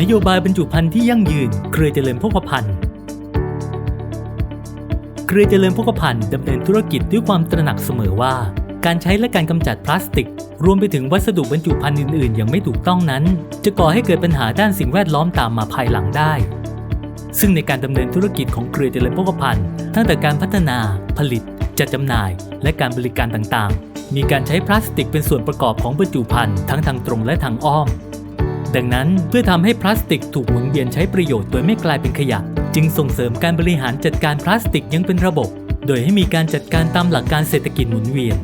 นโยบายบรรจุภัณฑ์ที่ยั่งยืน เครือเจริญโภคภัณฑ์เครือเจริญโภคภัณฑ์ดำเนินธุรกิจด้วยความตระหนักเสมอว่า การใช้และการกำจัดพลาสติก รวมไปถึงวัสดุบรรจุภัณฑ์อื่น ๆ อย่างไม่ถูกต้องนั้น จะก่อให้เกิดปัญหาด้านสิ่งแวดล้อมตามมาภายหลังได้ ซึ่งในการดำเนินธุรกิจของเครือเจริญโภคภัณฑ์ตั้งแต่การพัฒนา ผลิต จัดจำหน่าย และการบริการต่าง ๆ มีการใช้พลาสติกเป็นส่วนประกอบของบรรจุภัณฑ์ทั้งทางตรงและทางอ้อม ดังนั้นเพื่อทำให้พลาสติกถูกหมุนเวียนใช้ประโยชน์โดยไม่กลายเป็นขยะ จึงส่งเสริมการบริหารจัดการพลาสติกยังเป็นระบบ โดยให้มีการจัดการตามหลักการเศรษฐกิจหมุนเวียน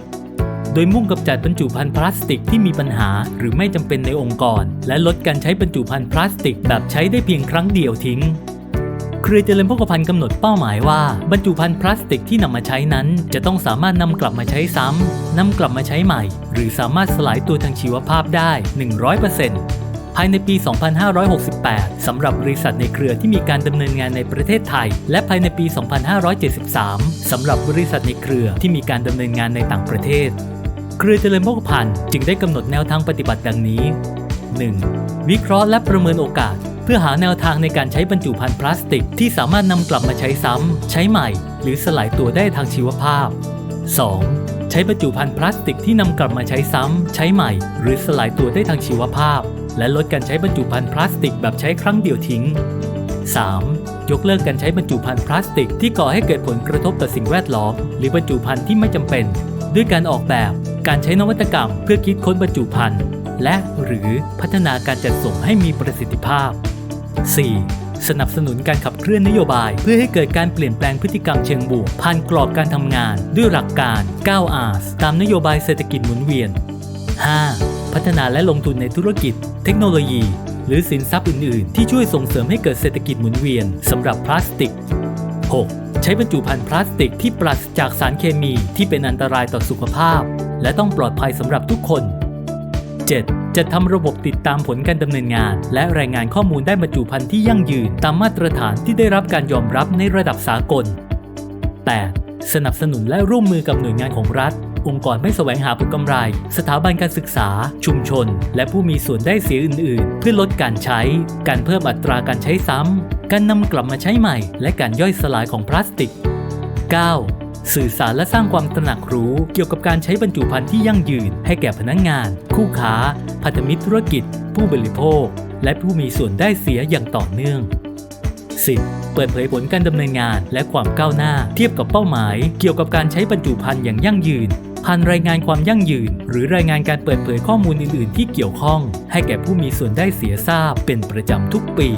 โดยมุ่งกำจัดบรรจุภัณฑ์พลาสติกที่มีปัญหาหรือไม่จำเป็นในองค์กร และลดการใช้บรรจุภัณฑ์พลาสติกแบบใช้ได้เพียงครั้งเดียวทิ้งเครือเจริญโภคภัณฑ์กำหนดเป้าหมายว่า บรรจุภัณฑ์พลาสติกที่นำมาใช้นั้น จะต้องสามารถนำกลับมาใช้ซ้ำนำกลับมาใช้ใหม่ หรือสามารถสลายตัวทางชีวภาพได้ 100% ภายในปี 2568 สำหรับบริษัทในเครือที่มีการดำเนินงานในประเทศไทย และภายในปี 2573 สำหรับบริษัทในเครือที่มีการดำเนินงานในต่างประเทศ เครือเจริญโภคภัณฑ์จึงได้กำหนดแนวทางปฏิบัติดังนี้ 1. วิเคราะห์และประเมินโอกาส เพื่อหาแนวทางในการใช้บรรจุภัณฑ์พลาสติก ที่สามารถนำกลับมาใช้ซ้ำใช้ใหม่ หรือสลายตัวได้ทางชีวภาพ 2. ใช้บรรจุภัณฑ์พลาสติกที่นำกลับมาใช้ซ้ำใช้ใหม่ หรือสลายตัวได้ทางชีวภาพ และลดการใช้บรรจุภัณฑ์พลาสติกแบบใช้ครั้งเดียวทิ้ง 3. ยกเลิกการใช้บรรจุภัณฑ์พลาสติกที่ก่อให้เกิดผลกระทบต่อสิ่งแวดล้อม หรือบรรจุภัณฑ์ที่ไม่จำเป็น ด้วยการออกแบบ การใช้นวัตกรรม เพื่อคิดค้นบรรจุภัณฑ์และหรือพัฒนาการจัดส่งให้มีประสิทธิภาพ 4. สนับสนุนการขับเคลื่อนนโยบาย เพื่อให้เกิดการเปลี่ยนแปลงพฤติกรรมเชิงบวกผ่านกรอบการทำงาน ด้วยหลักการ 9R ตามนโยบายเศรษฐกิจหมุนเวียน 5. พัฒนาและลงทุนในธุรกิจ เทคโนโลยี หรือสินทรัพย์อื่น ๆ ที่ช่วยส่งเสริมให้เกิดเศรษฐกิจหมุนเวียนสำหรับพลาสติก 6. ใช้บรรจุภัณฑ์พลาสติกที่ปราศจากสารเคมีที่เป็นอันตรายต่อสุขภาพ และต้องปลอดภัยสำหรับทุกคน 7. จะทำระบบติดตามผลการดำเนินงาน และรายงานข้อมูลได้บรรจุภัณฑ์ที่ยั่งยืนตามมาตรฐานที่ได้รับการยอมรับในระดับสากล 8. สนับสนุนและร่วมมือกับหน่วยงานของรัฐ องค์กรไม่แสวงหาผลกำไร สถาบันการศึกษา ชุมชน และผู้มีส่วนได้เสียอื่น ๆ เพื่อลดการใช้ การเพิ่มอัตราการใช้ซ้ำ การนำกลับมาใช้ใหม่ และการย่อยสลายของพลาสติก 9. สื่อสารและสร้างความตระหนักรู้เกี่ยวกับการใช้บรรจุภัณฑ์ที่ยั่งยืน ให้แก่พนักงงาน คู่ค้า พันธมิตรธุรกิจ ผู้บริโภค และผู้มีส่วนได้เสียอย่างต่อเนื่อง 10. เปิดเผยผลการดำเนินงานและความก้าวหน้า เทียบกับเป้าหมาย เกี่ยวกับการใช้บรรจุภัณฑ์อย่างยั่งยืน ผ่านรายงานความยั่งยืน หรือรายงานการเปิดเผยข้อมูลอื่น ๆ ที่เกี่ยวข้อง ให้แก่ผู้มีส่วนได้เสียทราบเป็นประจำทุกปี